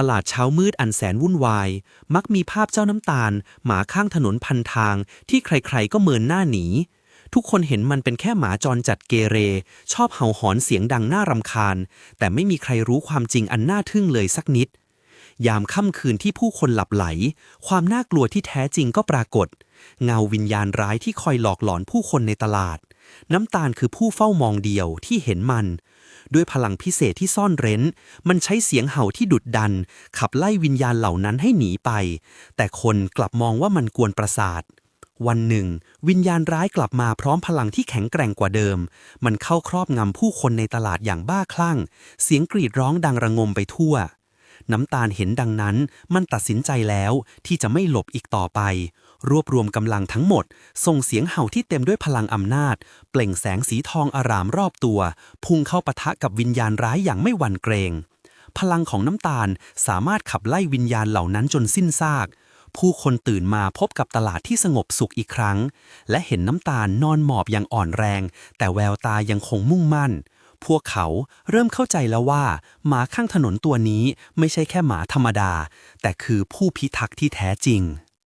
ตลาดเช้ามืดอันแสนวุ่นวาย มักมีภาพเจ้าน้ำตาล หมาข้างถนนพันทาง ที่ใครๆก็เมินหน้าหนี ทุกคนเห็นมันเป็นแค่หมาจรจัดเกเร ชอบเห่าหอนเสียงดังน่ารำคาญ แต่ไม่มีใครรู้ความจริงอันน่าทึ่งเลยสักนิด ยามค่ำคืนที่ผู้คนหลับไหล ความน่ากลัวที่แท้จริงก็ปรากฏ เงาวิญญาณร้ายที่คอยหลอกหลอนผู้คนในตลาด น้ำตาลคือผู้เฝ้ามองเดียวที่เห็นมัน ด้วยพลังพิเศษที่ซ่อนเร้น มันใช้เสียงเห่าที่ดุดดัน ขับไล่วิญญาณเหล่านั้นให้หนีไป แต่คนกลับมองว่ามันกวนประสาท วันหนึ่ง วิญญาณร้ายกลับมาพร้อมพลังที่แข็งแกร่งกว่าเดิม มันเข้าครอบงำผู้คนในตลาดอย่างบ้าคลั่ง เสียงกรีดร้องดังระงมไปทั่ว น้ำตาลเห็นดังนั้น มันตัดสินใจแล้วที่จะไม่หลบอีกต่อไป รวบรวมกำลังทั้งหมด ส่งเสียงเห่าที่เต็มด้วยพลังอำนาจ เปล่งแสงสีทองอารามรอบตัว พุ่งเข้าปะทะกับวิญญาณร้ายอย่างไม่หวั่นเกรง พลังของน้ำตาลสามารถขับไล่วิญญาณเหล่านั้นจนสิ้นซาก ผู้คนตื่นมาพบกับตลาดที่สงบสุขอีกครั้ง และเห็นน้ำตาลนอนหมอบอย่างอ่อนแรง แต่แววตายังคงมุ่งมั่น พวกเขาเริ่มเข้าใจแล้วว่า หมาข้างถนนตัวนี้ไม่ใช่แค่หมาธรรมดา แต่คือผู้พิทักษ์ที่แท้จริง